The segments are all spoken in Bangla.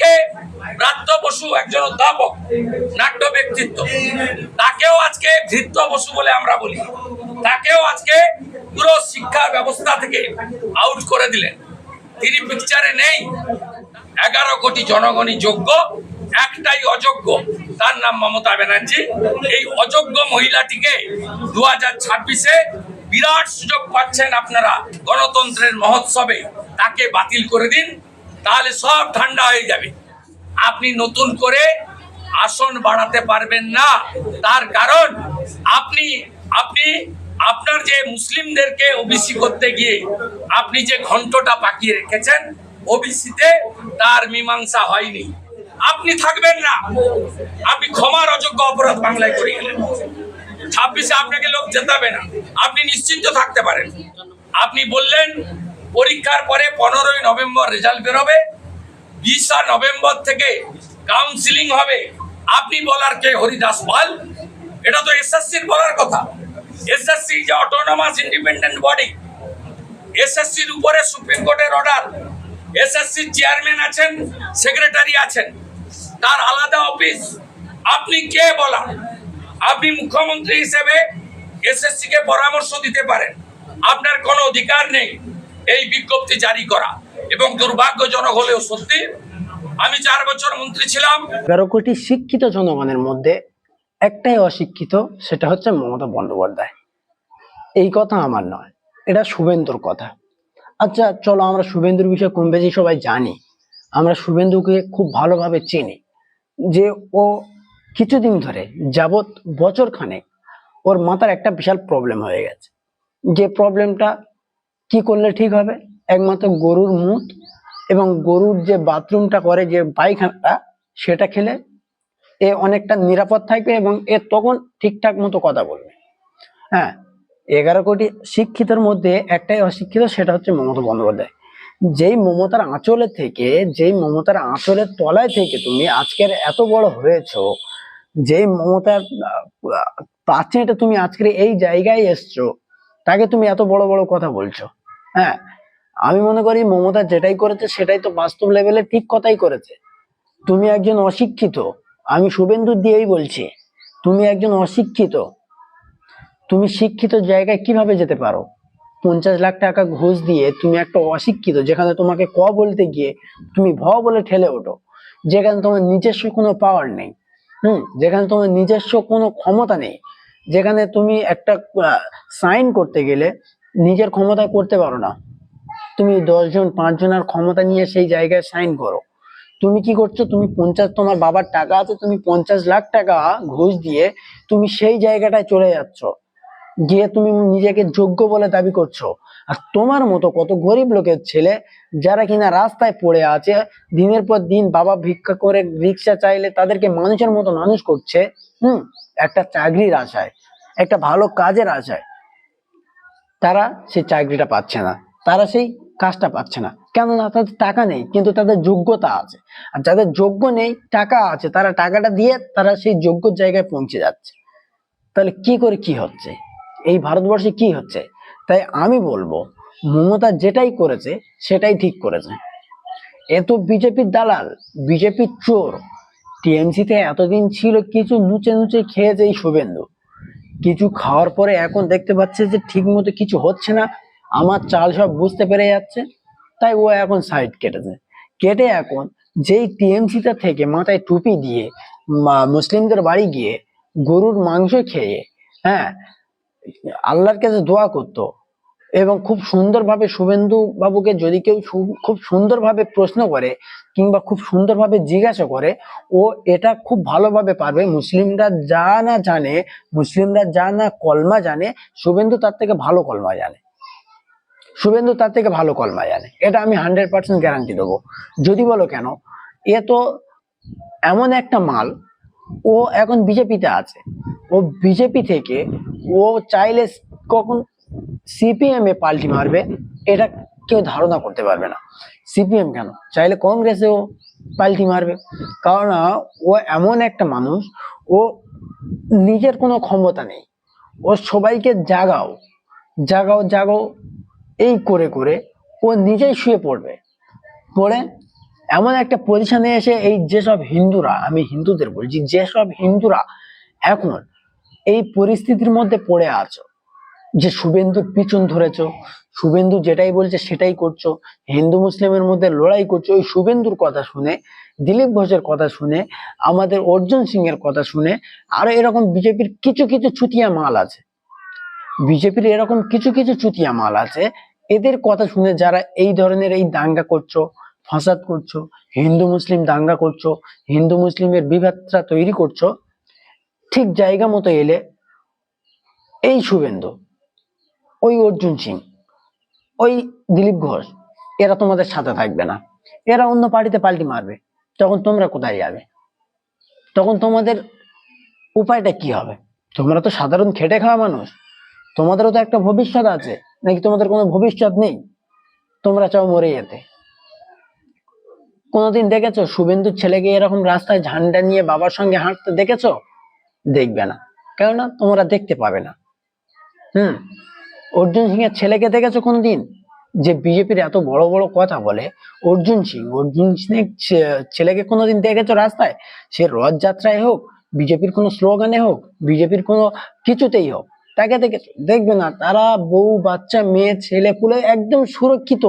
আজকে ব্রাত্য বসু একজন অধ্যাপক, নাট্য ব্যক্তিত্ব। তাকেও আজকে ধৃত্য বসু বলে আমরা বলি। তাকেও আজকে পুরো শিক্ষা ব্যবস্থা থেকে আউট করে দিলেন। তিনি পিকচারে নেই। এগারো কোটি জনগণই যোগ্য, একটাই অযোগ্য, তার নাম মমতা ব্যানার্জি। এই অযোগ্য মহিলাটিকে দু হাজার ছাব্বিশে বিরাট সুযোগ পাচ্ছেন আপনারা গণতন্ত্রের মহোৎসবে। তাকে বাতিল করে দিন। তাহলে সব ঠান্ডা হয়ে যাবে। আপনি নতুন করে আসন বাড়াতে পারবেন না। তার কারণ আপনি আপনি, আপনার যে মুসলিমদেরকে ওবিসি করতে গিয়ে আপনি যে ঘন্টটা পাকিয়ে রেখেছেন ওবিসিতে তার মীমাংসা হয়নি। আপনি থাকবেন না। আপনি ক্ষমার অযোগ্য অপরাধ বাংলায় করে গেলেন। ছাব্বিশে আপনাকে লোক জেতাবে না। আপনি নিশ্চিন্ত থাকতে পারেন। আপনি বললেন পরীক্ষার পরে পনেরোই নভেম্বর রেজাল্ট বেরোবে, বিশা নভেম্বর থেকে কাউন্সিলিং হবে। আপনি বলার কে? হরিদাস পাল এটা তো এসএসসির বলার কথা। এসএসসি যে অটোনমাস ইন্ডিপেন্ডেন্ট বডি এসএসসির উপরে সুপ্রিম কোর্টের অর্ডার এসএসসির চেয়ারম্যান আছেন সেক্রেটারি আছেন, তার আলাদা অফিস আপনি কে বলা আপনি মুখ্যমন্ত্রী হিসেবে এসএসসি কে পরামর্শ দিতে পারেন। আপনার কোনো অধিকার নেই। এই বিজ্ঞপ্তি জারি করা এবং দুর্ভাগ্যজনক হলেও সত্যি, আমি চার বছর মন্ত্রী ছিলাম। তেরো কোটি শিক্ষিত জনগণের মধ্যে একটাই অশিক্ষিত, সেটা হচ্ছে মমতা বন্দ্যোপাধ্যায়। এই কথা আমার নয়, এটা শুভেন্দুর কথা। আচ্ছা চলো আমরা শুভেন্দুর বিষয়ে কম বেশি সবাই জানি। আমরা শুভেন্দুকে খুব ভালোভাবে চিনি, যে ও কিছুদিন ধরে যাবৎ বছর খানেক ওর মাথার একটা বিশাল প্রবলেম হয়ে গেছে। যে প্রবলেমটা কি করলে ঠিক হবে? একমাত্র গরুর মুখ এবং গরুর যে বাথরুমটা করে যে পায়খানাটা, সেটা খেলে এ অনেকটা নিরাপদ থাকবে এবং এ তখন ঠিকঠাক মতো কথা বলবে। হ্যাঁ এগারো কোটি শিক্ষিতের মধ্যে একটাই অশিক্ষিত, সেটা হচ্ছে মমতা বন্দ্যোপাধ্যায়। যেই মমতার আঁচলে থেকে, যেই মমতার আঁচলের তলায় থেকে তুমি আজকের এত বড় হয়েছো, যেই মমতার প্রাচীনটা তুমি আজকের এই জায়গায় এসছো, তাকে তুমি এত বড় বড় কথা বলছো। হ্যাঁ আমি মনে করি মমতা যেটাই করেছে সেটাই তো বাস্তব লেভেলে ঠিক কথাই করেছে। তুমি একজন অশিক্ষিত, আমি শুভেন্দু দিয়েই বলছি, তুমি একজন অশিক্ষিত, তুমি শিক্ষিত জায়গায় কীভাবে যেতে পারো? পঞ্চাশ লাখ টাকা ঘুষ দিয়ে তুমি একটা অশিক্ষিত, যেখানে তোমাকে ক বলতে গিয়ে তুমি ভ বলে ঠেলে ওঠো, যেখানে তোমার নিজস্ব কোনো পাওয়ার নেই, হুম, যেখানে তোমার নিজস্ব কোনো ক্ষমতা নেই, যেখানে তুমি একটা সাইন করতে গেলে নিজের ক্ষমতায় করতে পারো না। তুমি দশজন পাঁচজনের ক্ষমতা নিয়ে সেই জায়গায় সাইন করো। তুমি কি করছ? তুমি পঞ্চাশ, তোমার বাবার টাকা আছে, তুমি পঞ্চাশ লাখ টাকা ঘুষ দিয়ে তুমি সেই জায়গাটায় চলে যাচ্ছ। গিয়ে তুমি নিজেকে যোগ্য বলে দাবি করছ। আর তোমার মতো কত গরিব লোকের ছেলে যারা কিনা রাস্তায় পড়ে আছে, দিনের পর দিন বাবা ভিক্ষা করে রিক্সা চাইলে তাদেরকে মানুষের মতো মানুষ করছে, হুম, একটা চাকরির আশায়, একটা ভালো কাজের আশায়। তারা সেই চাকরিটা পাচ্ছে না। তারা সেই কাজটা পাচ্ছে না। কেননা তাদের টাকা নেই, কিন্তু তাদের যোগ্যতা আছে। আর যাদের যোগ্য নেই, টাকা আছে, তারা টাকাটা দিয়ে তারা সেই যোগ্য জায়গায় পৌঁছে যাচ্ছে। তাহলে কি করে কি হচ্ছে? এই ভারতবর্ষে কি হচ্ছে? তাই আমি বলব, মমতা যেটাই করেছে, সেটাই ঠিক করেছে। এ তো বিজেপির দালাল, বিজেপির চোর। টিএমসিতে এতদিন ছিল, কিছু নুচে নুচে খেয়েছে এই শুভেন্দু। কিছু খাওয়ার পরে এখন দেখতে পাচ্ছে যে ঠিক মতো কিছু হচ্ছে না। আমার চাল সব বুঝতে পেরে যাচ্ছে। তাই ও এখন সাইড কেটেছে। কেটে এখন যেই টিএমসিটা থেকে মাথায় টুপি দিয়ে মুসলিমদের বাড়ি গিয়ে গরুর মাংস খেয়ে হ্যাঁ আল্লাহর কাছে দোয়া করতো এবং খুব সুন্দরভাবে শুভেন্দু বাবুকে যদি কেউ খুব সুন্দরভাবে প্রশ্ন করে কিংবা খুব সুন্দরভাবে জিজ্ঞাসা করে, ও এটা খুব ভালোভাবে পারবে। মুসলিমরা যা না জানে, মুসলিমরা যা না কলমা জানে, শুভেন্দু তার থেকে ভালো কলমা জানে। শুভেন্দু তার থেকে ভালো কলমা জানে। এটা আমি হান্ড্রেড পার্সেন্ট গ্যারান্টি দেবো। যদি বলো কেন, এ তো এমন একটা মাল, ও এখন বিজেপিতে আছে। ও বিজেপি থেকে ও চাইলে কখন সিপিএম এ পাল্টি মারবে, এটা কেউ ধারণা করতে পারবে না। সিপিএম কেন? চাইলে কংগ্রেসেও পাল্টি মারবে। কারণ ও এমন একটা মানুষ, ও নিজের কোনো ক্ষমতা নেই। ও সবাইকে জাগাও জাগাও জাগাও, এই করে করে ও নিজেই শুয়ে পড়বে। পড়ে এমন একটা পজিশনে এসে এই যেসব হিন্দুরা, আমি হিন্দুদের বলছি, যেসব হিন্দুরা এখন এই পরিস্থিতির মধ্যে পড়ে আছো যে শুভেন্দুর পিছন ধরেছো, শুভেন্দু যেটাই বলছে সেটাই করছ, হিন্দু মুসলিমের মধ্যে লড়াই করছ, ওই শুভেন্দুর কথা শুনে, দিলীপ ঘোষের কথা শুনে, আমাদের অর্জুন সিং এর কথা শুনে, আরও এরকম বিজেপির কিছু কিছু চুতিয়া মাল আছে। বিজেপির এরকম কিছু কিছু চুতিয়া মাল আছে, এদের কথা শুনে যারা এই ধরনের এই দাঙ্গা করছ, ফাসাদ করছ, হিন্দু মুসলিম দাঙ্গা করছ, হিন্দু মুসলিমের বিভেদটা তৈরি করছ, ঠিক জায়গা মতো এলে এই শুভেন্দু। ওই অর্জুন সিং, ওই দিলীপ ঘোষ, এরা তোমাদের সাথে থাকবে না। এরা অন্য পার্টিতে পাল্টি মারবে। তখন তোমরা কোথায় যাবে? তখন তোমাদের উপায়টা কি হবে? তোমরা তো সাধারণ খেটে খাওয়া মানুষ। তোমাদেরও তো একটা ভবিষ্যৎ আছে। নাকি তোমাদের কোনো ভবিষ্যৎ নেই? তোমরা চাও মরে যেতে। কোনোদিন দেখেছ? শুভেন্দুর ছেলেকে এরকম রাস্তায় ঝান্ডা নিয়ে বাবার সঙ্গে হাঁটতে দেখেছ? দেখবে না। কেননা তোমরা দেখতে পাবে না। হুম? অর্জুন সিং এর ছেলেকে দেখেছ কোনদিন? যে বিজেপির এত বড় বড় কথা বলে, অর্জুন সিং অর্জুন সিং ছেলেকে কোনোদিন দেখেছ রাস্তায়? সে রথযাত্রায় হোক, বিজেপির কোনো স্লোগানে হোক, বিজেপির কোনো কিছুতেই হোক, তাকে দেখেছ? দেখবে না, তারা বউ, বাচ্চা, মেয়ে, ছেলে, পুলে একদম সুরক্ষিত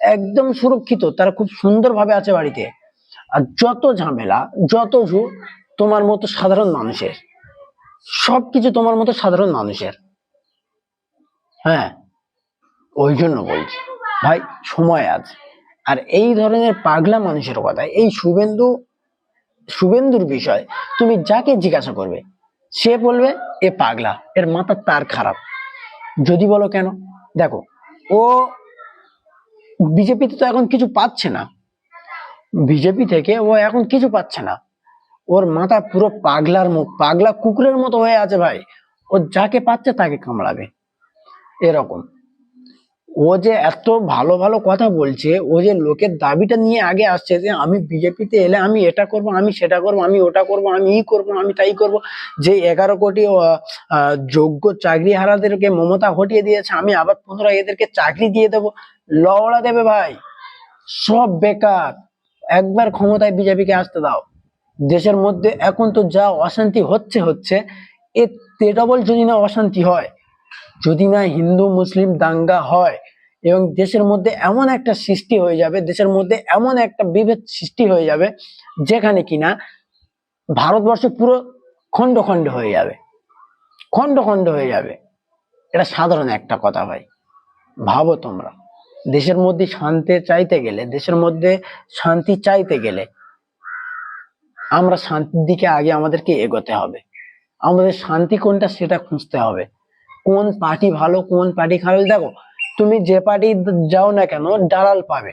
একদম সুরক্ষিত, তারা খুব সুন্দরভাবে আছে বাড়িতে। আর যত ঝামেলা, যত ঝু তোমার মতো সাধারণ মানুষের, সবকিছু তোমার মতো সাধারণ মানুষের। হ্যাঁ ওই জন্য বলছি। ভাই, সময় আছে। আর এই ধরনের পাগলা মানুষের কথা, এই শুভেন্দু, শুভেন্দুর বিষয়, তুমি যাকে জিজ্ঞাসা করবে, সে বলবে, এ পাগলা, এর মাথা তার খারাপ। যদি বলো কেন? দেখো, ও বিজেপিতে তো এখন কিছু পাচ্ছে না। বিজেপি থেকে ও এখন কিছু পাচ্ছে না। ওর মাথা পুরো পাগলার মুখ পাগলা কুকুরের মতো হয়ে আছে ভাই। ও যাকে পাচ্ছে তাকে কামড়াবে। এরকম। ও যে এত ভালো ভালো কথা বলছে, ও যে লোকের দাবিটা নিয়ে আগে আসছে যে আমি বিজেপিতে এলে আমি এটা করব, আমি সেটা করব, আমি ওটা করব, আমি ই করব, আমি তাই করব, যে এগারো কোটি যোগ্য চাকরি হারাদেরকে মমতা হটিয়ে দিয়েছে, আমি আবার পুনরায় এদেরকে চাকরি দিয়ে দেবো। লওড়া দেবে ভাই। সব বেকার। একবার ক্ষমতায় বিজেপিকে আসতে দাও। দেশের মধ্যে এখন তো যা অশান্তি হচ্ছে হচ্ছে এ ডবল যদি না অশান্তি হয় যদি না হিন্দু, মুসলিম, দাঙ্গা হয় এবং দেশের মধ্যে এমন একটা সৃষ্টি হয়ে যাবে, দেশের মধ্যে এমন একটা বিভেদ সৃষ্টি হয়ে যাবে যেখানে কিনা ভারতবর্ষ পুরো খণ্ড খণ্ড হয়ে যাবে। খণ্ড খণ্ড হয়ে যাবে। এটা সাধারণ একটা কথা ভাই। ভাবো তোমরা। দেশের মধ্যে শান্তি চাইতে গেলে, দেশের মধ্যে শান্তি চাইতে গেলে আমরা শান্তির দিকে আগে আমাদেরকে এগোতে হবে। আমাদের শান্তি কোনটা সেটা খুঁজতে হবে। কোন পার্টি ভালো, কোন পার্টি খারাপ, দেখো, তুমি যে পার্টি যাও না কেন, দালাল পাবে।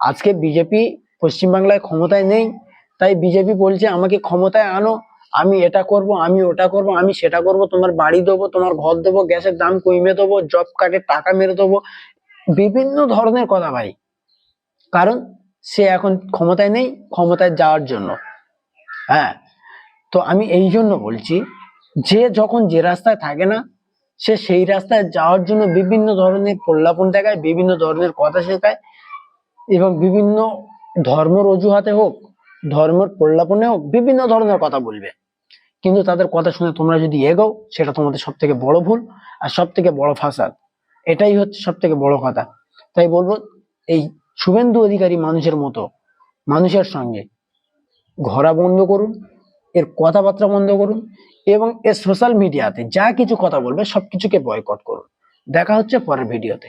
আজকে বিজেপি পশ্চিমবাংলায় ক্ষমতায় নেই, তাই বিজেপি বলছে, আমাকে ক্ষমতায় আনো, আমি এটা করব, আমি ওটা করব, আমি সেটা করব, তোমার বাড়ি দেবো, তোমার ঘর দেবো, গ্যাসের দাম কমে দেবো, জব কার্ডের টাকা মেরে দেবো। বিভিন্ন ধরনের কথা ভাই। কারণ সে এখন ক্ষমতায় নেই, ক্ষমতায় যাওয়ার জন্য। হ্যাঁ তো আমি এই জন্য বলছি, যে যখন যে রাস্তায় থাকে না সে সেই রাস্তায় যাওয়ার জন্য বিভিন্ন ধরনের প্রলাপন দেখায়, বিভিন্ন ধরনের কথা শেখায় এবং বিভিন্ন ধর্মর অজুহাতে হোক, ধর্মের প্রলাপনে হোক বিভিন্ন ধরনের কথা বলবে। কিন্তু তাদের কথা শুনে তোমরা যদি এগোও, সেটা তোমাদের সব থেকে বড় ভুল আর সব থেকে বড় ফাসাদ। এটাই হচ্ছে সব থেকে বড় কথা। তাই বলব, এই শুভেন্দু অধিকারী মানুষের মতো, মানুষের সঙ্গে ঘোরা বন্ধ করুন এর কথাবার্তা বন্ধ করুন এবং এর সোশ্যাল মিডিয়াতে যা কিছু কথা বলবে সবকিছুকে বয়কট করুন। দেখা হচ্ছে পরের ভিডিওতে